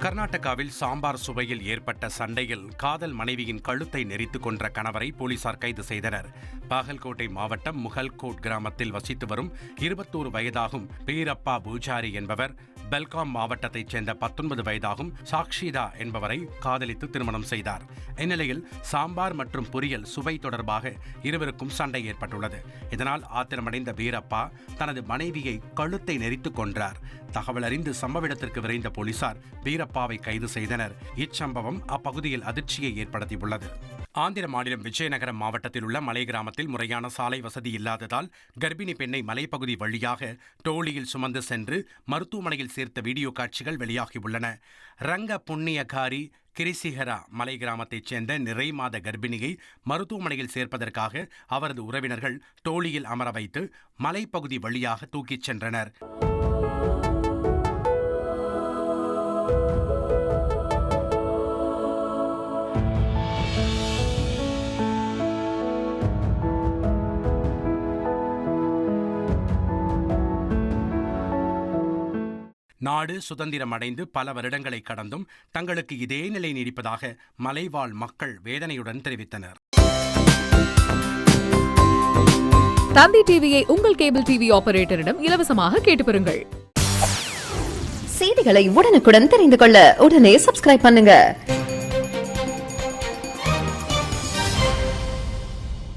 கர்நாடகாவில் சாம்பார் சுவையில் ஏற்பட்ட சண்டையில் காதல் மனைவியின் கழுத்தை நெரித்துக் கொன்ற கணவரை போலீசார் கைது செய்தனர். பாகல்கோட்டை மாவட்டம் முகல்கோட் கிராமத்தில் வசித்து வரும் இருபத்தோரு வயதாகும் பீரப்பா பூஜாரி என்பவர் பெல்காம் மாவட்டத்தைச் சேர்ந்த பத்தொன்பது வயதாகும் சாக்ஷிதா என்பவரை காதலித்து திருமணம் செய்தார். இந்நிலையில் சாம்பார் மற்றும் பொரியல் சுவை தொடர்பாக இருவருக்கும் சண்டை ஏற்பட்டுள்ளது. இதனால் ஆத்திரமடைந்த வீரப்பா தனது மனைவியை கழுத்தை நெரித்துக் கொன்றார். தகவல் அறிந்து சம்பவ இடத்திற்கு விரைந்த போலீசார் வீரப்பாவை கைது செய்தனர். இச்சம்பவம் அப்பகுதியில் அதிர்ச்சியை ஏற்படுத்தியுள்ளது. ஆந்திர மாநிலம் விஜயநகரம் மாவட்டத்தில் உள்ள மலை கிராமத்தில் முறையான சாலை வசதி இல்லாததால் கர்ப்பிணி பெண்ணை மலைப்பகுதி வழியாக டோலியில் சுமந்து சென்று மருத்துவமனையில் சேர்த்த வீடியோ காட்சிகள் வெளியாகியுள்ளன. ரங்க புண்ணியகாரி கிரிசிஹரா மலை கிராமத்தைச் சேர்ந்த நிறை மாத கர்ப்பிணியை மருத்துவமனையில் சேர்ப்பதற்காக அவரது உறவினர்கள் டோலியில் அமர வைத்து மலைப்பகுதி வழியாக தூக்கிச் சென்றனர். நாடு சுதந்திரம் அடைந்து பல வருடங்களை கடந்தும் தங்களுக்கு இதே நிலை நீடிப்பதாக மலைவாழ் மக்கள் வேதனையுடன் தெரிவித்தனர். தந்தி டிவியை உங்கள் கேபிள் டிவி ஆபரேட்டரிடம் இலவசமாக கேட்டு பெறுங்கள் செய்திகளை உடனுக்குடன் தெரிந்து கொள்ள உடனே சப்ஸ்கிரைப் பண்ணுங்க.